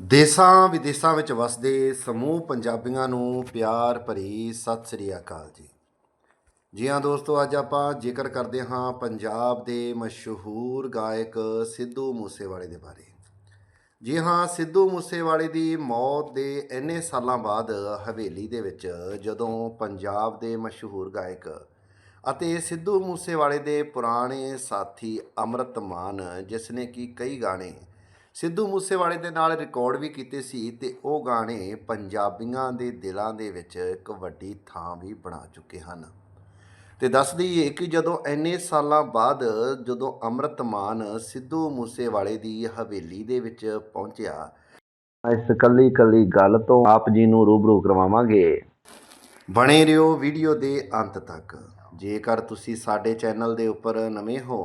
ਦੇਸਾਂ ਵਿਦੇਸਾਂ ਵਿੱਚ ਵਸਦੇ ਸਮੂਹ ਪੰਜਾਬੀਆਂ ਨੂੰ ਪਿਆਰ ਭਰੀ ਸਤਿ ਸ੍ਰੀ ਅਕਾਲ ਜੀ। ਜੀ ਹਾਂ ਦੋਸਤੋ, ਅੱਜ ਆਪਾਂ ਜ਼ਿਕਰ ਕਰਦੇ ਹਾਂ ਪੰਜਾਬ ਦੇ ਮਸ਼ਹੂਰ ਗਾਇਕ ਸਿੱਧੂ ਮੂਸੇਵਾਲੇ ਦੇ ਬਾਰੇ। ਜੀ ਹਾਂ, ਸਿੱਧੂ ਮੂਸੇਵਾਲੇ ਦੀ ਮੌਤ ਦੇ ਇੰਨੇ ਸਾਲਾਂ ਬਾਅਦ ਹਵੇਲੀ ਦੇ ਵਿੱਚ ਜਦੋਂ ਪੰਜਾਬ ਦੇ ਮਸ਼ਹੂਰ ਗਾਇਕ ਅਤੇ ਸਿੱਧੂ ਮੂਸੇਵਾਲੇ ਦੇ ਪੁਰਾਣੇ ਸਾਥੀ ਅੰਮ੍ਰਿਤ ਮਾਨ, ਜਿਸ ਨੇ ਕਿ ਕਈ ਗਾਣੇ ਸਿੱਧੂ ਮੂਸੇਵਾਲੇ ਦੇ ਨਾਲ ਰਿਕਾਰਡ ਵੀ ਕੀਤੇ ਸੀ ਤੇ ਉਹ ਗਾਣੇ ਪੰਜਾਬੀਆਂ ਦੇ ਦਿਲਾਂ ਦੇ ਵਿੱਚ ਇੱਕ ਵੱਡੀ ਥਾਂ ਵੀ ਬਣਾ ਚੁੱਕੇ ਹਨ। ਤੇ ਦੱਸ ਦਈਏ ਕਿ ਜਦੋਂ ਇੰਨੇ ਸਾਲਾਂ ਬਾਅਦ ਜਦੋਂ ਅੰਮ੍ਰਿਤ ਮਾਨ ਸਿੱਧੂ ਮੂਸੇਵਾਲੇ ਦੀ ਹਵੇਲੀ ਦੇ ਵਿੱਚ ਪਹੁੰਚਿਆ, ਇਸ ਕੱਲੀ ਕੱਲੀ ਗੱਲ ਤੋਂ ਆਪ ਜੀ ਨੂੰ ਰੂਬਰੂ ਕਰਵਾਵਾਂਗੇ। ਬਣੇ ਰਹੋ ਵੀਡੀਓ ਦੇ ਅੰਤ ਤੱਕ। ਜੇਕਰ ਤੁਸੀਂ ਸਾਡੇ ਚੈਨਲ ਦੇ ਉੱਪਰ ਨਵੇਂ ਹੋ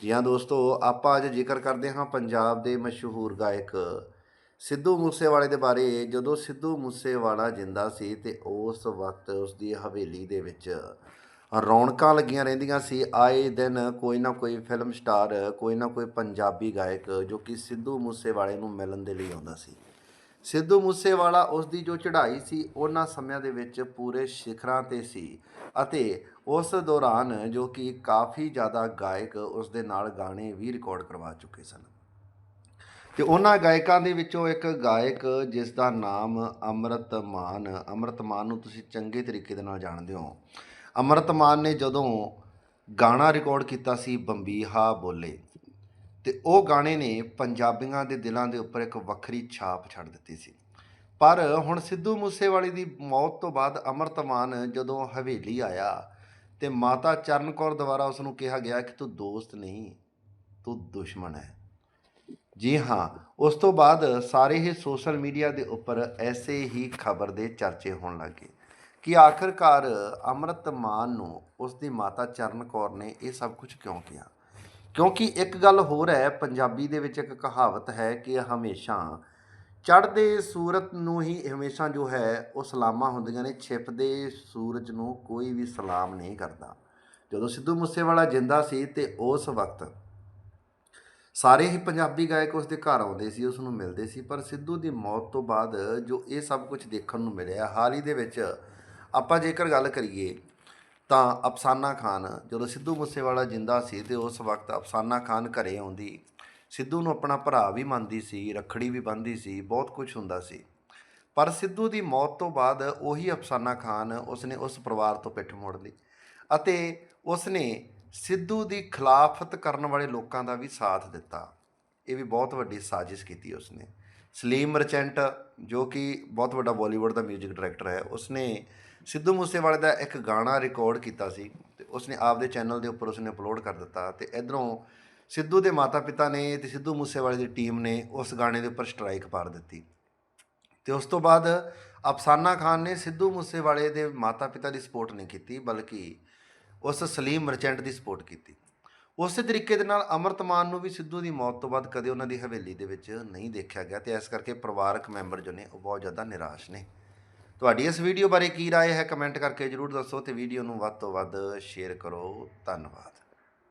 ਜੀ ਹਾਂ ਦੋਸਤੋ, ਆਪਾਂ ਅੱਜ ਜ਼ਿਕਰ ਕਰਦੇ ਹਾਂ ਪੰਜਾਬ ਦੇ ਮਸ਼ਹੂਰ ਗਾਇਕ ਸਿੱਧੂ ਮੂਸੇਵਾਲੇ ਦੇ ਬਾਰੇ। ਜਦੋਂ ਸਿੱਧੂ ਮੂਸੇਵਾਲਾ ਜਿੰਦਾ ਸੀ ਤੇ ਉਸ ਵਕਤ ਉਸ ਦੀ ਹਵੇਲੀ ਦੇ ਵਿੱਚ ਰੌਣਕਾਂ ਲੱਗੀਆਂ ਰਹਿੰਦੀਆਂ ਸੀ। ਆਏ ਦਿਨ ਕੋਈ ਨਾ ਕੋਈ ਫਿਲਮ ਸਟਾਰ ਕੋਈ ਨਾ ਕੋਈ ਪੰਜਾਬੀ ਗਾਇਕ ਜੋ ਕਿ ਸਿੱਧੂ ਮੂਸੇਵਾਲੇ ਨੂੰ ਮਿਲਣ ਦੇ ਲਈ ਆਉਂਦਾ ਸੀ। ਸਿੱਧੂ ਮੂਸੇਵਾਲਾ ਉਸ ਦੀ ਜੋ ਚੜ੍ਹਾਈ ਸੀ, ਉਹਨਾਂ ਸਮਿਆਂ ਦੇ ਵਿੱਚ ਪੂਰੇ ਸਿਖਰਾਂ ਤੇ ਸੀ ਅਤੇ ਉਸ ਦੌਰਾਨ ਜੋ ਕਿ ਕਾਫੀ ਜ਼ਿਆਦਾ ਗਾਇਕ ਉਸ ਦੇ ਨਾਲ ਗਾਣੇ ਵੀ ਰਿਕਾਰਡ ਕਰਵਾ ਚੁੱਕੇ ਸਨ। ਤੇ ਉਹਨਾਂ ਗਾਇਕਾਂ ਦੇ ਵਿੱਚੋਂ ਇੱਕ ਗਾਇਕ ਜਿਸ ਦਾ ਨਾਮ ਅੰਮ੍ਰਿਤ ਮਾਨ ਅੰਮ੍ਰਿਤ ਮਾਨ ਨੂੰ ਤੁਸੀਂ ਚੰਗੇ ਤਰੀਕੇ ਦੇ ਨਾਲ ਜਾਣਦੇ ਹੋ। ਅੰਮ੍ਰਿਤ ਮਾਨ ਨੇ ਜਦੋਂ ਗਾਣਾ ਰਿਕਾਰਡ ਕੀਤਾ ਸੀ, ਬੰਬੀਹਾ ਬੋਲੇ ਤੇ ਉਹ ਗਾਣੇ ਨੇ ਪੰਜਾਬੀਆਂ ਦੇ ਦਿਲਾਂ ਦੇ ਉੱਪਰ ਇੱਕ ਵੱਖਰੀ ਛਾਪ ਛੱਡ ਦਿੱਤੀ ਸੀ। ਪਰ ਹੁਣ ਸਿੱਧੂ ਮੂਸੇਵਾਲੇ ਦੀ ਮੌਤ ਤੋਂ ਬਾਅਦ ਅੰਮ੍ਰਿਤ ਮਾਨ ਜਦੋਂ ਹਵੇਲੀ ਆਇਆ ਤੇ ਮਾਤਾ ਚਰਨ ਕੌਰ ਦੁਆਰਾ ਉਸ ਨੂੰ ਕਿਹਾ ਗਿਆ ਕਿ ਤੂੰ ਦੋਸਤ ਨਹੀਂ, ਤੂੰ ਦੁਸ਼ਮਣ ਹੈ। ਜੀ ਹਾਂ, ਉਸ ਤੋਂ ਬਾਅਦ ਸਾਰੇ ਹੀ ਸੋਸ਼ਲ ਮੀਡੀਆ ਦੇ ਉੱਪਰ ਐਸੇ ਹੀ ਖਬਰ ਦੇ ਚਰਚੇ ਹੋਣ ਲੱਗੇ ਕਿ ਆਖਰਕਾਰ ਅੰਮ੍ਰਿਤ ਮਾਨ ਨੂੰ ਉਸ ਦੀ ਮਾਤਾ ਚਰਨ ਕੌਰ ਨੇ ਇਹ ਸਭ ਕੁਝ ਕਿਉਂ ਕਿਹਾ? ਕਿਉਂਕਿ ਇੱਕ ਗੱਲ ਹੋਰ ਹੈ, ਪੰਜਾਬੀ ਦੇ ਵਿੱਚ ਇੱਕ ਕਹਾਵਤ ਹੈ ਕਿ ਹਮੇਸ਼ਾ ਚੜ੍ਹਦੇ ਸੂਰਤ ਨੂੰ ਹੀ ਹਮੇਸ਼ਾ ਜੋ ਹੈ, ਉਹ ਸਲਾਮਾਂ ਹੁੰਦੀਆਂ ਨੇ, ਛਿਪਦੇ ਸੂਰਜ ਨੂੰ ਕੋਈ ਵੀ ਸਲਾਮ ਨਹੀਂ ਕਰਦਾ। ਜਦੋਂ ਸਿੱਧੂ ਮੂਸੇਵਾਲਾ ਜਿੰਦਾ ਸੀ ਤੇ ਉਸ ਵਕਤ ਸਾਰੇ ਹੀ ਪੰਜਾਬੀ ਗਾਇਕ ਉਸ ਦੇ ਘਰ ਆਉਂਦੇ ਸੀ, ਉਸ ਨੂੰ ਮਿਲਦੇ ਸੀ, ਪਰ ਸਿੱਧੂ ਦੀ ਮੌਤ ਤੋਂ ਬਾਅਦ ਜੋ ਇਹ ਸਭ ਕੁਝ ਦੇਖਣ ਨੂੰ ਮਿਲਿਆ, ਹਾਲ ਹੀ ਦੇ ਵਿੱਚ ਆਪਾਂ ਜੇਕਰ ਗੱਲ ਕਰੀਏ ਤਾਂ ਅਫਸਾਨਾ ਖਾਨ, ਜਦੋਂ ਸਿੱਧੂ ਮੂਸੇਵਾਲਾ ਜਿੰਦਾ ਸੀ ਤੇ ਉਸ ਵਕਤ ਅਫਸਾਨਾ ਖਾਨ ਘਰੇ ਆਉਂਦੀ, ਸਿੱਧੂ ਨੂੰ ਆਪਣਾ ਭਰਾ ਵੀ ਮੰਨਦੀ ਸੀ, ਰੱਖੜੀ ਵੀ ਬੰਨ੍ਹਦੀ ਸੀ, ਬਹੁਤ ਕੁਝ ਹੁੰਦਾ ਸੀ। ਪਰ ਸਿੱਧੂ ਦੀ ਮੌਤ ਤੋਂ ਬਾਅਦ ਉਹੀ ਅਫਸਾਨਾ ਖਾਨ ਉਸਨੇ ਉਸ ਪਰਿਵਾਰ ਤੋਂ ਪਿੱਠ ਮੋੜ ਲਈ ਅਤੇ ਉਸਨੇ ਸਿੱਧੂ ਦੀ ਖਿਲਾਫਤ ਕਰਨ ਵਾਲੇ ਲੋਕਾਂ ਦਾ ਵੀ ਸਾਥ ਦਿੱਤਾ। ਇਹ ਵੀ ਬਹੁਤ ਵੱਡੀ ਸਾਜ਼ਿਸ਼ ਕੀਤੀ ਉਸਨੇ। ਸਲੀਮ ਮਰਚੈਂਟ ਜੋ ਕਿ ਬਹੁਤ ਵੱਡਾ ਬਾਲੀਵੁੱਡ ਦਾ 뮤직 ਡਾਇਰੈਕਟਰ ਹੈ, ਉਸਨੇ ਸਿੱਧੂ ਮੂਸੇਵਾਲੇ ਦਾ ਇੱਕ ਗਾਣਾ ਰਿਕਾਰਡ ਕੀਤਾ ਸੀ ਤੇ ਉਸਨੇ ਆਪਦੇ ਚੈਨਲ ਦੇ ਉੱਪਰ ਉਸਨੇ ਅਪਲੋਡ ਕਰ ਦਿੱਤਾ ਤੇ ਇਧਰੋਂ ਸਿੱਧੂ ਦੇ ਮਾਤਾ-ਪਿਤਾ ਨੇ ਤੇ ਸਿੱਧੂ ਮੂਸੇਵਾਲੇ ਦੀ ਟੀਮ ਨੇ ਉਸ ਗਾਣੇ ਦੇ ਉੱਪਰ ਸਟ੍ਰਾਈਕ ਪਾਰ ਦਿੱਤੀ। ਤੇ ਉਸ ਤੋਂ ਬਾਅਦ ਅਫਸਾਨਾ ਖਾਨ ਨੇ ਸਿੱਧੂ ਮੂਸੇਵਾਲੇ ਦੇ ਮਾਤਾ-ਪਿਤਾ ਦੀ ਸਪੋਰਟ ਨਹੀਂ ਕੀਤੀ, ਬਲਕਿ ਉਸ ਸਲੀਮ ਮਰਚੈਂਟ ਦੀ ਸਪੋਰਟ ਕੀਤੀ। ਉਸੇ ਤਰੀਕੇ ਦੇ ਨਾਲ ਅਮਰਤਮਾਨ ਨੂੰ ਵੀ ਸਿੱਧੂ ਦੀ ਮੌਤ ਤੋਂ ਬਾਅਦ ਕਦੇ ਉਹਨਾਂ ਦੀ ਹਵੇਲੀ ਦੇ ਵਿੱਚ ਨਹੀਂ ਦੇਖਿਆ ਗਿਆ ਤੇ ਇਸ ਕਰਕੇ ਪਰਿਵਾਰਕ ਮੈਂਬਰ ਜੋ ਨੇ ਉਹ ਬਹੁਤ ਜ਼ਿਆਦਾ ਨਿਰਾਸ਼ ਨੇ। ਤੁਹਾਡੀ ਇਸ ਵੀਡੀਓ ਬਾਰੇ ਕੀ رائے ਹੈ ਕਮੈਂਟ ਕਰਕੇ ਜਰੂਰ ਦੱਸੋ ਤੇ ਵੀਡੀਓ ਨੂੰ ਵੱਧ ਤੋਂ ਵੱਧ ਸ਼ੇਅਰ ਕਰੋ ਧੰਨਵਾਦ